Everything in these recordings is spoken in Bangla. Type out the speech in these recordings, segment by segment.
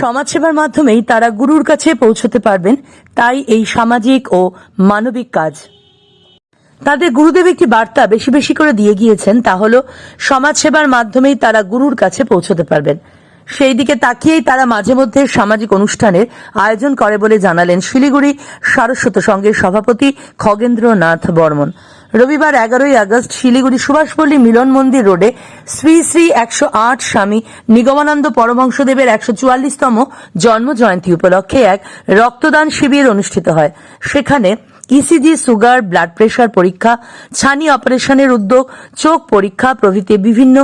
সমাজসেবার মাধ্যমেই তারা গুরুর কাছে পৌঁছতে পারবেন, তাই এই সামাজিক ও মানবিক কাজ। তাদের গুরুদেব একটি বার্তা বেশি বেশি করে দিয়ে গিয়েছেন, তা হল, সমাজসেবার মাধ্যমেই তারা গুরুর কাছে পৌঁছতে পারবেন। সেই দিকে তাকিয়েই তারা মাঝে মধ্যে সামাজিক অনুষ্ঠানের আয়োজন করে বলে জানালেন শিলিগুড়ি সারস্বত সংঘের সভাপতি খগেন্দ্রনাথ বর্মন। রবিবার এগারোই আগস্ট শিলিগুড়ি সুভাষপল্লী মিলন মন্দির রোডে শ্রী শ্রী একশো আট স্বামী নিগমানন্দ পরমহংসদেবের একশো চুয়াল্লিশতম জন্ম জয়ন্তী উপলক্ষে এক রক্তদান শিবির অনুষ্ঠিত হয়। সেখানে ইসিজি সুগার, ব্লাড প্রেশার পরীক্ষা, ছানি অপারেশনের উদ্যোগ, চোখ পরীক্ষা প্রভৃতি বিভিন্ন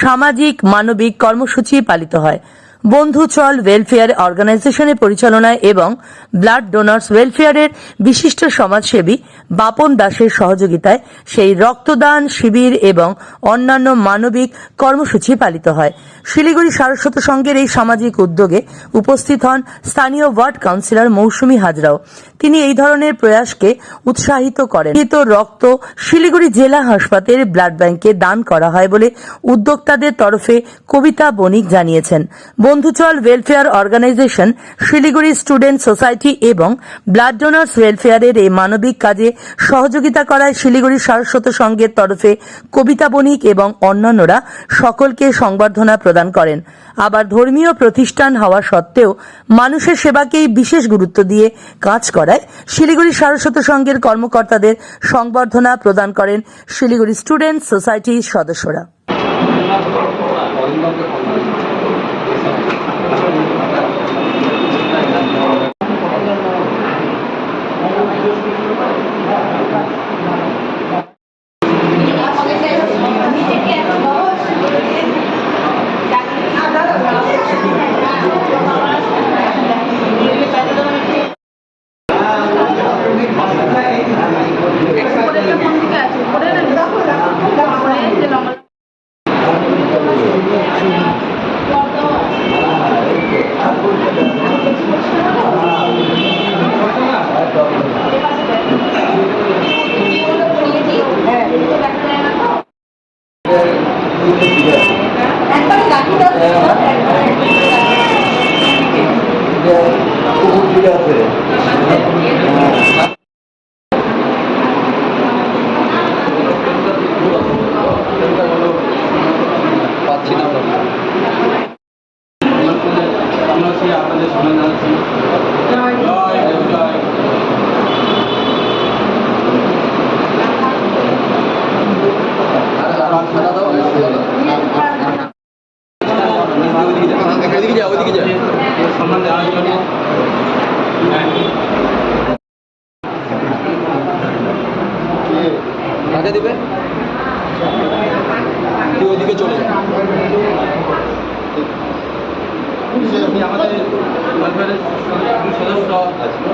সামাজিক, মানবিক কর্মসূচি পালিত হয়। বন্ধু চল ওয়েলফেয়ার অর্গানাইজেশনের পরিচালনায় এবং ব্লাড ডোনার্স ওয়েলফেয়ারের বিশিষ্ট সমাজসেবী বাপন দাসের সহযোগিতায় সেই রক্তদান শিবির এবং অন্যান্য মানবিক কর্মসূচি পালিত হয়। শিলিগুড়ি সারস্বত সংঘের এই সামাজিক উদ্যোগে উপস্থিত হন স্থানীয় ওয়ার্ড কাউন্সিলর মৌসুমী হাজরাও। তিনি এই ধরনের প্রয়াসকে উৎসাহিত করেন। কৃত রক্ত শিলিগুড়ি জেলা হাসপাতালের ব্লাড ব্যাংকে দান করা হয় বলে উদ্যোক্তাদের তরফে কবিতা বণিক জানিয়েছেন। বন্ধুচল welfare organisation Siliguri student society এবং ব্লাড ডোনার্স ওয়েলফেয়ারের এই মানবিক কাজে সহযোগিতা করায় শিলিগুড়ি সারস্বত সংঘের তরফে কবিতা বণিক এবং অন্যান্যরা সকলকে সংবর্ধনা প্রদান করেন। আবার ধর্মীয় প্রতিষ্ঠান হওয়া সত্ত্বেও মানুষের সেবাকেই বিশেষ গুরুত্ব দিয়ে কাজ করায় শিলিগুড়ি সারস্বত সংঘের কর্মকর্তাদের সংবর্ধনা প্রদান করেন শিলিগুড়ি স্টুডেন্ট সোসাইটির সদস্যরা পাচ্ছি না আমরা সেই আপনাদের শোনা যাচ্ছি জয় জয় ওইদিকে যা ওইদিকে যা। সম্মান দেওয়ার জন্য কাকে দিবে? তুই ওইদিকে চলে আমাদের সদস্য এখনকে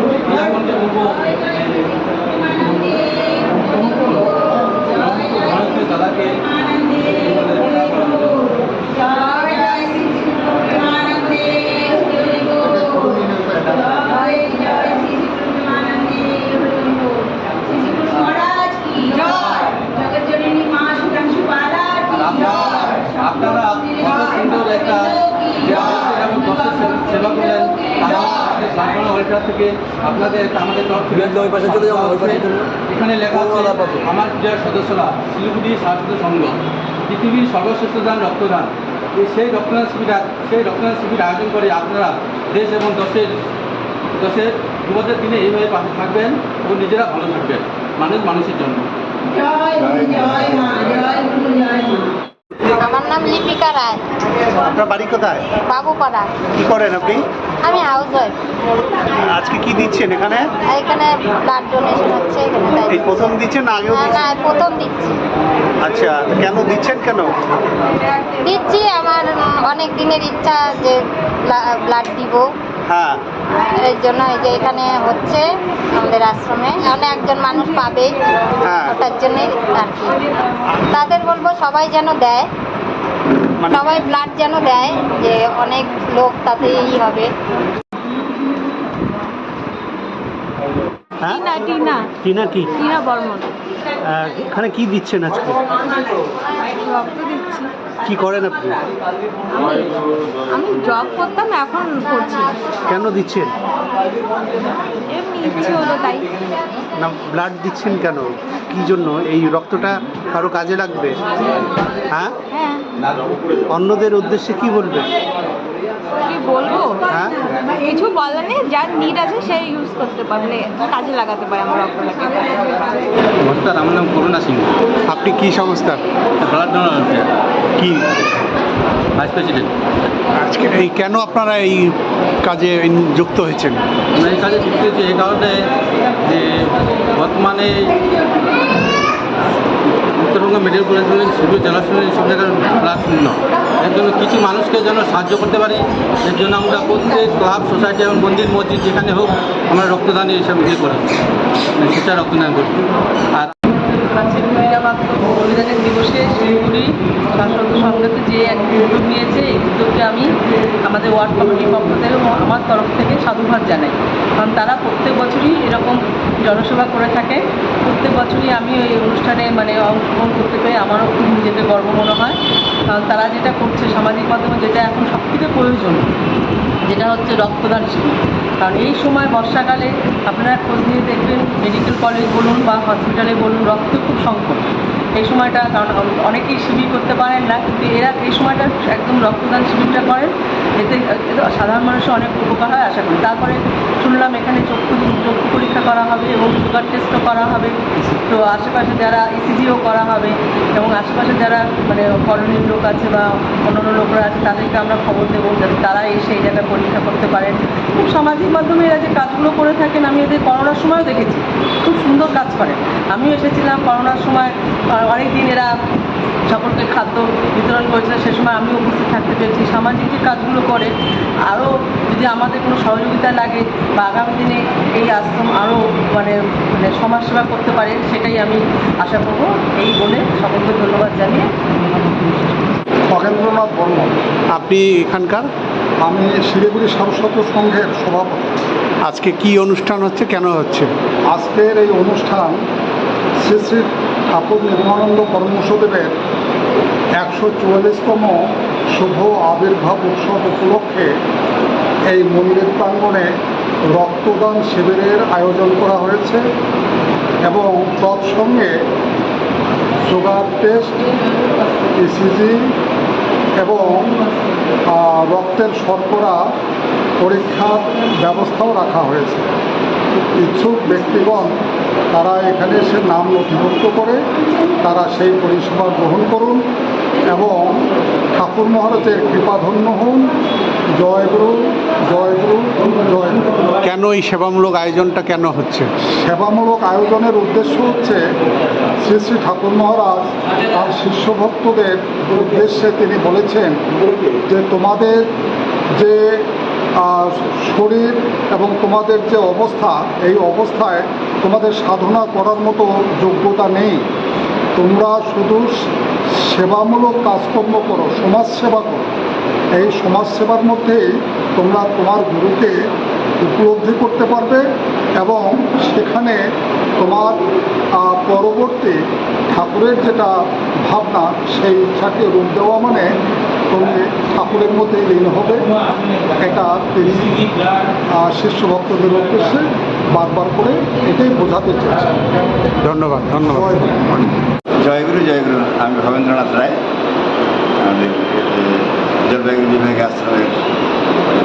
আমাদের ওয়েলফেয়ার থেকে আপনাদের আমাদের ওই পাশে চলে ওই পাশে এখানে লেখা আছে আমার যে সদস্যরা শিলিগুড়ি স্বাস্থ্য সংঘ পৃথিবীর সর্বশ্রেষ্ঠ দান রক্তদান সেই রক্তদান শিবির সেই রক্তদান শিবির আয়োজন করে আপনারা দেশ এবং দশের দশের বিপদের দিনে এইভাবে পাশে থাকবেন এবং নিজেরা ভালো থাকবেন। মানুষ মানুষের জন্য। আমার নাম লিপিকা রায় আপনার বাড়ি কোথায়? বাবুপাড়া। কি করেন আপনি? আমি হাউস ওয়াইফ আজকে কি দিচ্ছেন এখানে? এখানে ব্লাড ডোনেশন হচ্ছে এখানে এই প্রথম দিচ্ছেন না আগেও না দিচ্ছেন? প্রথম দিচ্ছি। আচ্ছা কেন দিচ্ছেন কেন? দিচ্ছি আমার অনেক দিনের ইচ্ছা যে ব্লাড দিব। হ্যাঁ। এই জন্য এই যে এখানে হচ্ছে আমাদের আশ্রমে। অনেক একজন মানুষ পাবে। হ্যাঁ। ওটার জন্যে আর কি। তাদের বলব সবাই যেন দেয়। সবাই ব্লাড যেন দেয় যে অনেক লোক তাতেই ই হবে। হ্যাঁ? টিনা টিনা। টিনা কি? টিনা বর্মন। এখানে কি দিচ্ছেন আজকে? রক্ত দিচ্ছি। কি করেন আপনি? আমি জব করতাম এখন করছি। কেন দিচ্ছেন? এমনি ইচ্ছে হলো তাই। না ব্লাড দিচ্ছেন কেন? কি জন্য? এই রক্তটা কারও কাজে লাগবে? হ্যাঁ? হ্যাঁ। অন্যদের উদ্দেশ্যে কি বলবে কি বলব? হ্যাঁ? কিছু বলার নেই যার নিড আছে সে ইউজ করতে পারলে কাজে লাগাতে পারে আমার রক্তটাকে। নমস্কার আমার নাম করুণা সিং আপনি কি সংস্থা? ব্লাড ডোনার কি? Vice president. আজকে এই কেন আপনারা এই কাজে যুক্ত হয়েছেন? আমরা এই কাজে যুক্ত হয়েছি এই কারণে যে বর্তমানে উত্তরবঙ্গ মেডিকেল কলেজ শিবির জেলাশনে সব জায়গায় শূন্য এর জন্য কিছু মানুষকে যেন সাহায্য করতে পারি এর জন্য আমরা প্রত্যেক ক্লাব সোসাইটি এবং মন্দির মসজিদ যেখানে হোক আমরা রক্তদান এইসব ইয়ে করি। সেটা রক্তদান করি। আর সংবিধানের দিবসে শিলিগুড়ি শাসক সংঘাতে যে এক উদ্যোগ নিয়েছে, এই উদ্যোগকে আমি আমাদের ওয়ার্ড কমিটির পক্ষ থেকে এবং আমার তরফ থেকে সাধুবাদ জানাই। কারণ তারা প্রত্যেক বছরই এরকম জনসেবা করে থাকে। প্রত্যেক বছরই আমি ওই অনুষ্ঠানে মানে অংশগ্রহণ করতে পেরে আমারও খুব নিজেকে গর্ব মনে হয়। কারণ তারা যেটা করছে সামাজিক মাধ্যমে যেটা এখন সবথেকে প্রয়োজন, যেটা হচ্ছে রক্তদান শিবির। কারণ এই সময় বর্ষাকালে আপনারা খোঁজ নিয়ে দেখবেন মেডিকেল কলেজ বলুন বা হসপিটালে বলুন রক্ত খুব সংকট। এই সময়টা, কারণ অনেকেই শিবির করতে পারেন না, কিন্তু এরা এই সময়টা একদম রক্তদান শিবিরটা করেন। এতে সাধারণ মানুষের অনেক উপকার হয়, আশা করি। তারপরে শুনলাম এখানে চক্ষু চক্ষু পরীক্ষা করা হবে এবং সুগার টেস্টও করা হবে। তো আশেপাশে যারা ইসিজিও করা হবে এবং আশেপাশে যারা মানে করণীয় লোক আছে বা অন্যান্য লোকরা আছে, তাদেরকে আমরা খবর দেবো যাতে তারা এসে এই জায়গায় পরীক্ষা করতে পারেন। সামাজিক মাধ্যমে এরা যে কাজগুলো করে থাকেন, আমি এদের করোনার সময়ও দেখেছি। খুব সুন্দর কাজ করেন আমিও এসেছিলাম করোনার সময় অনেক দিন এরা সকলকে খাদ্য বিতরণ করেছিল সে সময় আমিও উপস্থিত থাকতে পেরেছি। সামাজিক যে কাজগুলো করে আরও যদি আমাদের কোনো সহযোগিতা লাগে বা আগামী দিনে এই আশ্রম আরও মানে মানে সমাজসেবা করতে পারে সেটাই আমি আশা করব। এই বলে সকলকে ধন্যবাদ জানিয়ে করছি। খগেন্দ্রনাথ বর্মন আপনি এখানকার? আমি শিলিগুড়ি সারস্বত সংঘের সভাপতি। আজকে কি অনুষ্ঠান হচ্ছে? কেন হচ্ছে? আজকের এই অনুষ্ঠান শ্রী শ্রী ঠাকুর নির্মানন্দ পরমশদেবের একশো চুয়াল্লিশতম শুভ আবির্ভাব উৎসব উপলক্ষে এই মন্দির প্রাঙ্গণে রক্তদান শিবিরের আয়োজন করা হয়েছে এবং তৎসঙ্গে সুগার টেস্ট ইসিজি এবং আহ, রক্তের শর্করা পরীক্ষার ব্যবস্থাও রাখা হয়েছে। ইচ্ছুক ব্যক্তিগণ তারা এখানে এসে নাম নথিভুক্ত করে তারা সেই পরিষেবা গ্রহণ করুন এবং ঠাকুর মহারাজের কৃপাধন্য হন। জয় গুরু জয় গুরু জয় গুরু কেন এই সেবামূলক আয়োজনটা কেন হচ্ছে? সেবামূলক আয়োজনের উদ্দেশ্য হচ্ছে শ্রী শ্রী ঠাকুর মহারাজ তার শিষ্য ভক্তদের উদ্দেশ্যে তিনি বলেছেন যে তোমাদের যে শরীর এবং তোমাদের যে অবস্থা, এই অবস্থায় তোমাদের সাধনা করার মতো যোগ্যতা নেই। তোমরা শুধু সেবামূলক কাজকর্ম করো সমাজ সেবা করো। এই সমাজ সেবার মধ্যেই তোমরা তোমার গুরুকে উপলব্ধি করতে পারবে এবং সেখানে তোমার পরবর্তী ঠাকুরের যেটা ভাবনা সেই ইচ্ছাকে রূপ দেওয়া মানে তুমি ঠাকুরের মধ্যে লীন হবে। এটা তিনি শিষ্য ভক্তদের উদ্দেশ্যে বারবার করে এটাই বোঝাতে চেয়েছেন। ধন্যবাদ ধন্যবাদ। জয় গুরু। জয়গুরু জয়গুরু আমি ভবেন্দ্রনাথ রায়। আমাদের জলপাইগুড়ি বিভাগে আশ্রমের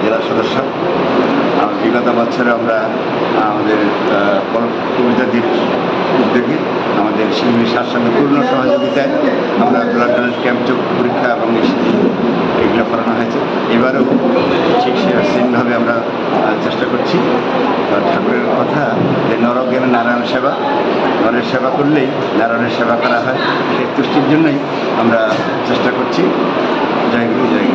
জেলা সদস্য। বিগত বছরে আমরা, আমাদের কবিতা দিন উদ্যোগে আমাদের শিল্পী শাসনের পূর্ণ সহযোগিতায় আমরা ব্লাড ডোনেট ক্যাম্প চক্ষু পরীক্ষা এবং এগুলো করানো হয়েছে। এবারেও ঠিক সেমভাবে আমরা চেষ্টা করছি। ঠাকুরের কথা, যে নরজ্ঞানে নারায়ণ সেবা, নরের সেবা করলেই নারায়ণের সেবা করা হয়। সেই তুষ্টির জন্যই আমরা চেষ্টা করছি। জয় গুরু, জয়